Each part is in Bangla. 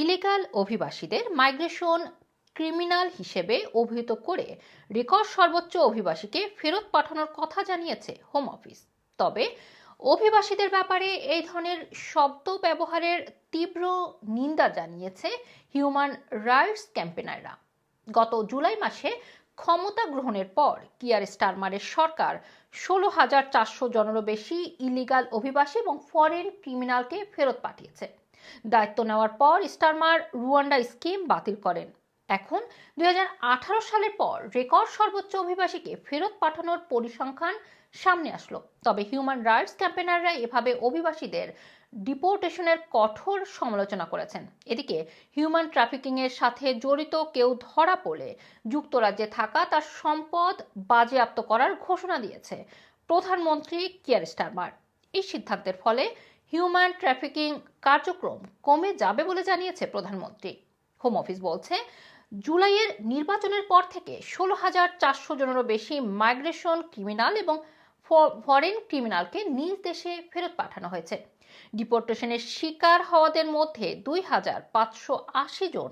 ইলিগাল অভিবাসীদের মাইগ্রেশন ক্রিমিনাল হিসেবে অভিহিত করে রেকর্ড সর্বোচ্চ অভিবাসীকে ফেরত পাঠানোর কথা জানিয়েছে হোম অফিস। তবে অভিবাসীদের ব্যাপারে এই ধরনের শব্দ ব্যবহারের তীব্র নিন্দা জানিয়েছে হিউম্যান রাইটস ক্যাম্পেনাররা গত জুলাই মাসে ক্ষমতা গ্রহণের পর কিয়ার স্টারমারের সরকার ষোলো হাজার চারশো জনেরও বেশি ইলিগাল অভিবাসী এবং ফরেন ক্রিমিনালকে ফেরত পাঠিয়েছে। দায়িত্ব নেওয়ার পর স্টারমার রুয়ান্ডা স্কিম বাতিল করেন। এখন দুই হাজার আঠারো সালের পর রেকর্ড সর্বোচ্চ অভিবাসীকে ফেরত পাঠানোর পরিসংখ্যান সামনে আসলো। তবে হিউম্যান রাইটস ক্যাম্পেনাররা এভাবে অভিবাসীদের ডিপোর্টেশনের কঠোর সমালোচনা করেছেন। এদিকে হিউম্যান ট্রাফিকিং এর সাথে জড়িত কেউ ধরা পড়লে যুক্তরাজ্যে থাকা তার সম্পদ বাজেয়াপ্ত করার ঘোষণা দিয়েছে প্রধানমন্ত্রী কিয়ার স্টারমার। এই সিদ্ধান্তের ফলে হিউম্যান ট্রাফিকিং কার্যক্রম কমে যাবে বলে জানিয়েছে প্রধানমন্ত্রী। হোম অফিস বলছে, জুলাইয়ের নির্বাচনের পর থেকে ষোলো হাজার চারশো জনেরও বেশি মাইগ্রেশন ক্রিমিনাল এবং ফরেন ক্রিমিনালকে নিজ দেশে ফেরত পাঠানো হয়েছে। ডিপোর্টেশনের শিকার হওয়াদের মধ্যে দুই হাজার পাঁচশো আশি জন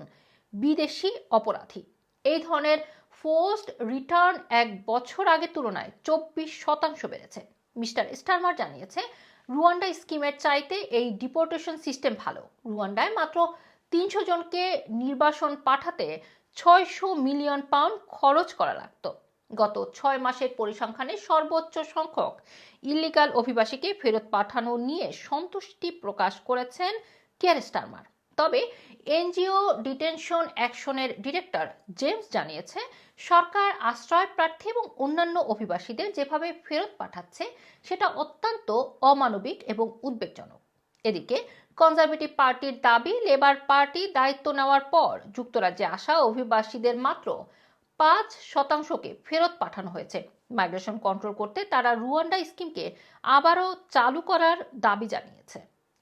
বিদেশি অপরাধী। এই ধরনের ফোর্সড রিটার্ন এক বছর আগের তুলনায় চব্বিশ শতাংশ বেড়েছে। মিস্টার স্টারমার জানিয়েছে রুয়ান্ডা স্কিমের চাইতে এই ডিপোর্টেশন সিস্টেম ভালো। রুয়ান্ডায় মাত্র তিনশো জনকে নির্বাসন পাঠাতে ছয়শো মিলিয়ন পাউন্ড খরচ করা লাগত। গত ছয় মাসের পরিসংখ্যানে সর্বোচ্চ সংখ্যক ইলিগাল অভিবাসীকে ফেরত পাঠানো নিয়ে সন্তুষ্টি প্রকাশ করেছেন কেয়ার স্টারমার তবে এনজিও ডিটেনশন অ্যাকশনের ডিরেক্টর জেমস জানিয়েছে, সরকার আশ্রয় প্রার্থী এবং অন্যান্য অভিবাসীদের যেভাবে ফেরত পাঠাচ্ছে, সেটা অত্যন্ত অমানবিক এবং উদ্বেগজনক। এদিকে, কনজারভেটিভ পার্টির দাবি, লেবার পার্টি দায়িত্ব নেওয়ার পর যুক্তরাজ্যে আসা অভিবাসীদের মাত্র পাঁচ শতাংশকে ফেরত পাঠানো হয়েছে। মাইগ্রেশন কন্ট্রোল করতে তারা রুয়ান্ডা স্কিমকে আবারও চালু করার দাবি জানিয়েছে।